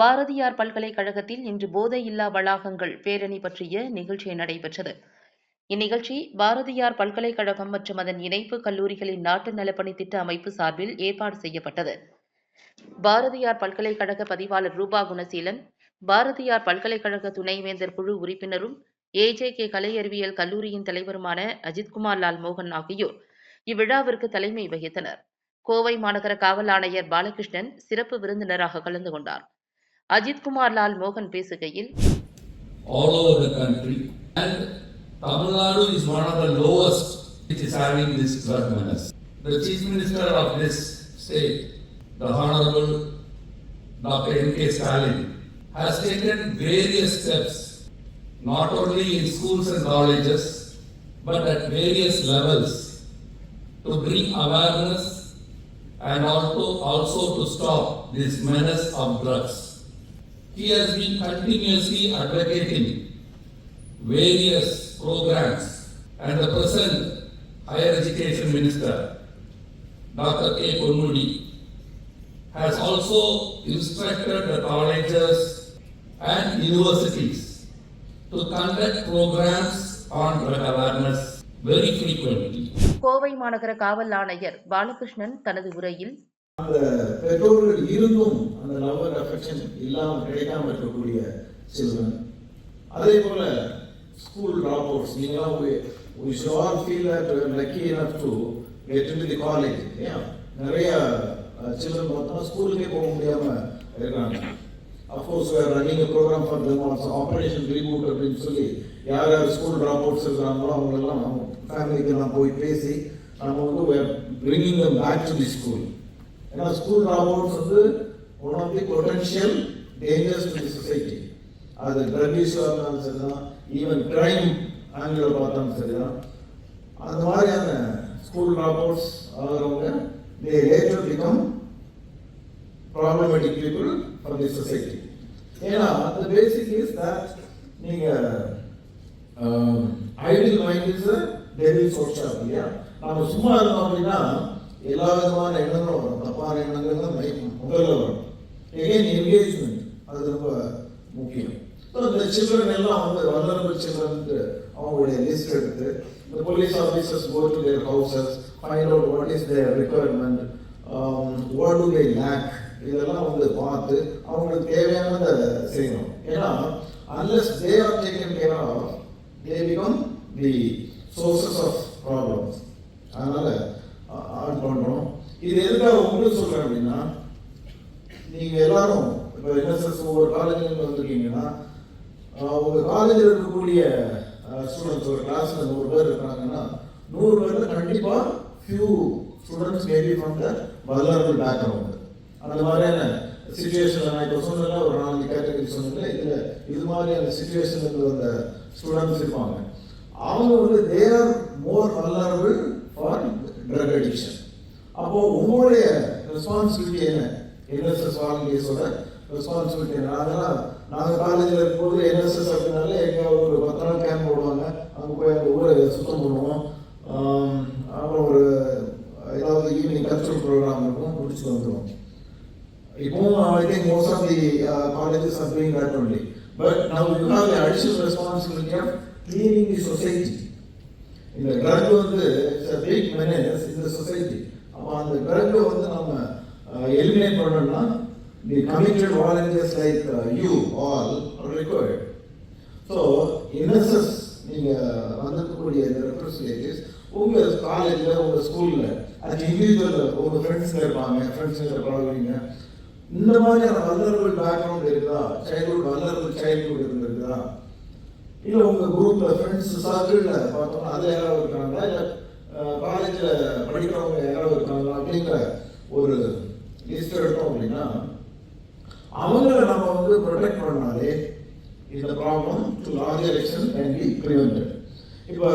பாரதியார் பல்கலைக்கழகத்தில் இன்று போதையில்லா வளாகங்கள் பேரணி பற்றிய நிகழ்ச்சி நடைபெற்றது. இந்நிகழ்ச்சி பாரதியார் பல்கலைக்கழகம் மற்றும் அதன் இணைப்பு கல்லூரிகளின் நாட்டு நலப்பணி திட்ட அமைப்பு சார்பில் ஏற்பாடு செய்யப்பட்டது. பாரதியார் பல்கலைக்கழக பதிவாளர் ரூபா குணசீலன் பாரதியார் பல்கலைக்கழக துணைவேந்தர் குழு உறுப்பினரும் ஏஜே கே. கலை அறிவியல் கல்லூரியின் தலைவருமான அஜித்குமார் லால் மோகன் ஆகியோர் இவ்விழாவிற்கு தலைமை வகித்தனர். கோவை மாநகர காவல் ஆணையர் பாலகிருஷ்ணன் சிறப்பு விருந்தினராக கலந்து கொண்டார். அஜித்குமார் லால் மோகன் பேசுகையில் all over the country. And Tamil Nadu is one of the lowest which is having this drug menace. The Chief Minister of this state, the Honorable Dr. M.K. Stalin, has taken various steps, not only in schools and colleges, but at various levels to bring awareness and also, also to stop this menace of drugs. He has been continuously advocating various programs and the present higher education minister, Dr. K. Ponmudi, has also instructed the colleges and universities to conduct programs on drug awareness very frequently. Kovai மாநகர காவல் ஆணையர் பாலகிருஷ்ணன் தனது உரையில் அந்த பெற்றோர்கள் இருந்தும் அந்த lover affection இல்லாமல் கிடைக்காம இருக்கக்கூடிய சில்ட்ரன் அதே போல ஸ்கூல் ட்ராப் அவுட்ஸ் நீங்களாம் we sure feel lucky that to get in the college ஏன் நிறைய சில்ட்ரன் பார்த்தோம்னா ஸ்கூலுக்கே போக முடியாமல் இருக்காங்க of course running program for a program for them reboot அப்படின்னு சொல்லி யார் யார் ஸ்கூல் ட்ராப் அவுட்ஸ் இருக்கிறாங்களோ அவங்களெல்லாம் நம்ம ஃபேமிலிக்கு நான் போய் பேசி நம்ம வந்து we are தி ஸ்கூல் ஏன்னா ஸ்கூல் ட்ராப் அவுட்ஸ் வந்து one of the potential dangers to society அது ட்ரக் இஷ்யூ இருந்தாலும் சரிதான் ஈவன் கிரைம் ஆங்கிளில் பார்த்தாலும் சரிதான். அந்த மாதிரியான school drop outs ஆகிறவங்க they later become problematic people for the society ஏன்னா அந்த பேசிக் இஸ் தட் நீங்கள் ஐடியல் மைண்ட் இஸ் டெவில் சோர்ஷா இல்லையா நம்ம சும்மா இருந்தோம் அப்படின்னா எல்லா விதமான எண்ணங்களும் வரும். தப்பான எண்ணங்கள் தான் மை- முதல்ல வரும் எகைன் என்கேஜ்மெண்ட் அது ரொம்ப முக்கியம். இந்த சில்ட்ரன் எல்லாம் வந்து வல்லரபிள் சில்ட்ரன் அவங்களுடைய லிஸ்ட் எடுத்து இந்த police officers go to their houses find out what is their requirement what do they lack இதெல்லாம் வந்து பார்த்து அவங்களுக்கு தேவையானதை செய்யணும். ஏன்னா unless they are taken care of they become the sources of problems அதனால ஆன் பண்ணணும். இது எதுக்காக உங்களுக்கு சொல்றேன் அப்படின்னா நீங்க எல்லாரும் இப்போ என்எஸ்எஸ் ஒவ்வொரு காலேஜில் வந்திருக்கீங்கன்னா ஒரு காலேஜில் இருக்கக்கூடிய ஸ்டூடெண்ட்ஸ் ஒரு கிளாஸ்ல நூறு பேர் இருக்காங்கன்னா நூறு பேர்ல கண்டிப்பா few students maybe from the back background அந்த மாதிரியான சுச்சுவேஷனில் நான் இப்போ சொன்னல ஒரு நாலஞ்சு கேட்டகரி சொன்னல இதுல இது மாதிரியான சுச்சுவேஷனுக்கு வந்த ஸ்டூடெண்ட்ஸ் இருப்பாங்க. அவங்க வந்து they are more vulnerable for drug addiction அப்போ உங்களுடைய ரெஸ்பான்சிபிலிட்டி என்ன? என்எஸ்எஸ் வாலண்டியர்ஸோட ரெஸ்பான்சிபிலிட்டி என்ன? அதெல்லாம் நாங்கள் காலேஜில் இருக்கும்போது என்எஸ்எஸ் அப்படின்னாலே எங்கே ஒரு பத்து நாள் கேம்ப் போடுவாங்க. அங்கே போய் அந்த ஊரை சுத்தம் பண்ணுவோம். அப்புறம் ஒரு ஏதாவது ஈவினிங் கல்ச்சுரல் ப்ரோக்ராம் இருக்கும் முடிச்சுட்டு வந்துடுவோம் இப்போவும் I think most of the colleges are doing that only but now you have additional responsibility of cleaning the society இந்த ட்ரக் வந்து பிக் மெனஸ் இந்த சொசைட்டி அப்போ அந்த ட்ரக் வந்து நம்ம எலிமினேட் பண்ணணும்னா the committed volunteers like you all required so NSS நீங்கள் வந்திருக்கக்கூடிய இந்த ரெப்ரஸன்டேட்டிவ்ஸ் உங்கள் காலேஜில் உங்கள் ஸ்கூலில் அது இண்டிவிஜுவல் உங்கள் ஃப்ரெண்ட்ஸில் இருப்பாங்க ஃப்ரெண்ட்ஸுங்க பழகுவீங்க. இந்த மாதிரியான வல்லரபுள் பேக்ரவுண்ட் இருக்குதா சைல்ட்ஹுட் வல்லரபுள் சைல்ட்ஹுட் இருந்திருக்குதா? இல்லை உங்கள் குரூப்பில் ஃப்ரெண்ட்ஸ் சர்க்கிளில் பார்த்தோம்னா அது யாராவது இருக்காங்களா? இல்லை காலேஜில் படிக்கிறவங்க யாராவது இருக்காங்களா? அப்படிங்கிற ஒரு லிஸ்ட் எடுத்தோம் அப்படின்னா அவங்கள நம்ம வந்து ப்ரொடெக்ட் பண்ணாலே இந்த problem to larger extent can be prevented இப்போ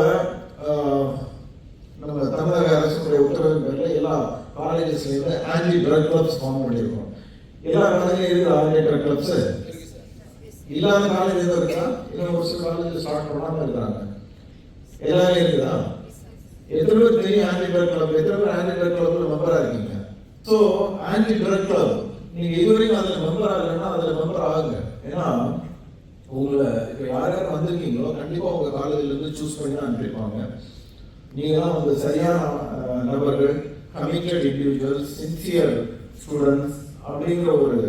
நம்ம தமிழக அரசுடைய உத்தரவின் பேரில் எல்லா காலேஜஸ்லேருந்து ஆன்டி ட்ரக் கிளப்ஸ் ஃபார்ம் பண்ணியிருக்கோம். எல்லா காலேஜ்லையும் இருக்கிற ஆன்டி ட்ரக் கிளப்ஸு இல்லாத காலேஜ் எதுவும் இருக்கா? இல்லை ஒரு சில காலேஜ் ஸ்டார்ட் பண்ணாமல் இருக்கிறாங்க எல்லாமே இருக்குதா? எத்தனை பேர் தெரியும் ஆன்டி பிரக் கிளப் எத்தனை பேர் ஆன்டி பிரக் கிளப்ல மெம்பராக இருக்கீங்க. ஸோ ஆன்டி பிரக் கிளப் நீங்கள் இதுவரையும் அதில் மெம்பர் ஆகலைன்னா அதில் மெம்பர் ஆகுங்க. ஏன்னா உங்களை இப்போ யார் யார் வந்திருக்கீங்களோ கண்டிப்பாக உங்கள் காலேஜிலேருந்து சூஸ் பண்ணி தான் அனுப்பியிருப்பாங்க நீங்களாம் வந்து சரியான நபர்கள் கமிட்டட் இண்டிவிஜுவல்ஸ் சின்சியர் ஸ்டூடெண்ட்ஸ் அப்படிங்கிற ஒரு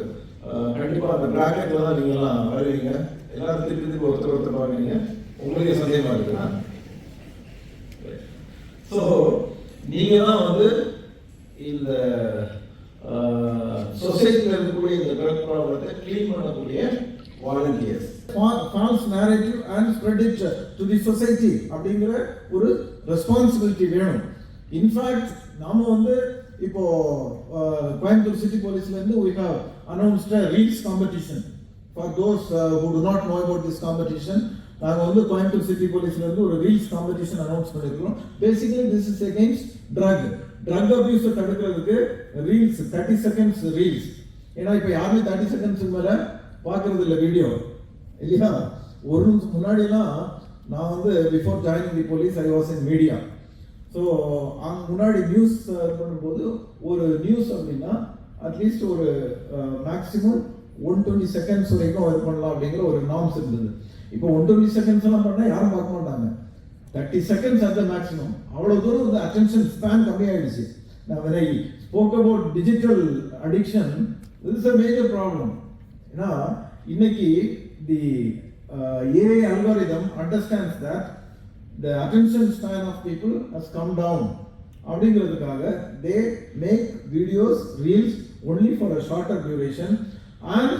கண்டிப்பாக கண்டிப்பா அந்த பிராக்கெட்ல தான் நீங்களாம் வருவீங்க. எல்லாரும் திருப்பி திருப்பி ஒருத்தர் ஒருத்தர் பார்க்குறீங்க உங்களுக்கே சந்தேகமா இருக்குதா ஸோ நீங்க தான் வந்து இந்த சொசைட்டியில் இருக்கக்கூடிய இந்த ட்ரக் ப்ராப்ளத்தை க்ளீன் பண்ணக்கூடிய volunteers false narrative and spread to the society அப்படிங்கிற ஒரு ரெஸ்பான்சிபிலிட்டி வேணும். இன்ஃபேக்ட் நாம வந்து இப்போ Coimbatore city போலீஸ்லேருந்து we have announced reels competition for those who do not know about this competition நாங்கள் வந்து கோயம்புத்தூர் சிட்டி போலீஸ்லேருந்து ஒரு ரீல்ஸ் காம்படிஷன் அனௌன்ஸ் பண்ணியிருக்கோம் basically this is against drug drug அபியூஸை தடுக்கிறதுக்கு ரீல்ஸ் தேர்ட்டி செகண்ட்ஸ் ரீல்ஸ் ஏன்னா இப்போ யாருமே தேர்ட்டி செகண்ட்ஸ் மேலே பார்க்கறது இல்லை வீடியோ இல்லையா? ஒரு நிமிஷம் முன்னாடிலாம் நான் வந்து before joining the police I was in media so அங்கே முன்னாடி நியூஸ் பண்ணும்போது ஒரு நியூஸ் அப்படின்னா அட்லீஸ்ட் ஒரு மேக்ஸிமம் ஒன் டுவெண்ட்டி செகண்ட்ஸ் வரைக்கும் இது பண்ணலாம் அப்படிங்கிற ஒரு நார்ம்ஸ் இருந்தது. இப்போ ஒன் டுவெண்ட்டி செகண்ட்ஸ் எல்லாம் பண்ணால் யாரும் பார்க்க மாட்டாங்க. Thirty seconds at the maximum அவ்வளோ தூரம் வந்து அட்டென்ஷன் ஸ்பேன் கம்மியாயிடுச்சு. நான் when spoke about digital addiction it's a major problem ஏன்னா இன்னைக்கு the AI algorithm understands that the attention span of people has come down அப்படிங்கிறதுக்காக they make videos reels only for a shorter duration and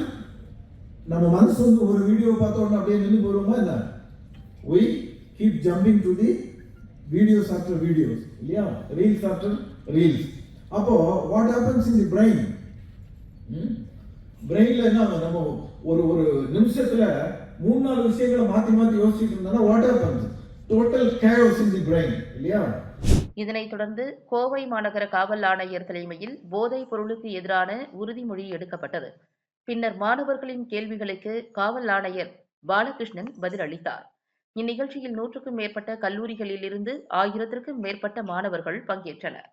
நம்ம மனசு வந்து ஒரு video பார்த்த உடனே அப்படியே நின்று போயிருமா என்ன? We keep jumping to the videos after videos இல்லையா? ரீல்ஸ் ஆஃப்டர் ரீல்ஸ் அப்போ what happens in the brain பிரெயின்ல என்ன நம்ம ஒரு ஒரு நிமிஷத்துல மூணு நாலு விஷயங்களை மாத்தி மாத்தி யோசிச்சுட்டு இருந்தோம்னா வாட் ஹேப்பன்ஸ் டோட்டல் இல்லையா? இதனைத் தொடர்ந்து கோவை மாநகர காவல் ஆணையர் தலைமையில் போதைப் பொருளுக்கு எதிரான உறுதிமொழி எடுக்கப்பட்டது. பின்னர் மாணவர்களின் கேள்விகளுக்கு காவல் ஆணையர் பாலகிருஷ்ணன் பதிலளித்தார் இந்நிகழ்ச்சியில் நூற்றுக்கும் மேற்பட்ட கல்லூரிகளிலிருந்து ஆயிரத்திற்கும் மேற்பட்ட மாணவர்கள் பங்கேற்றனர்.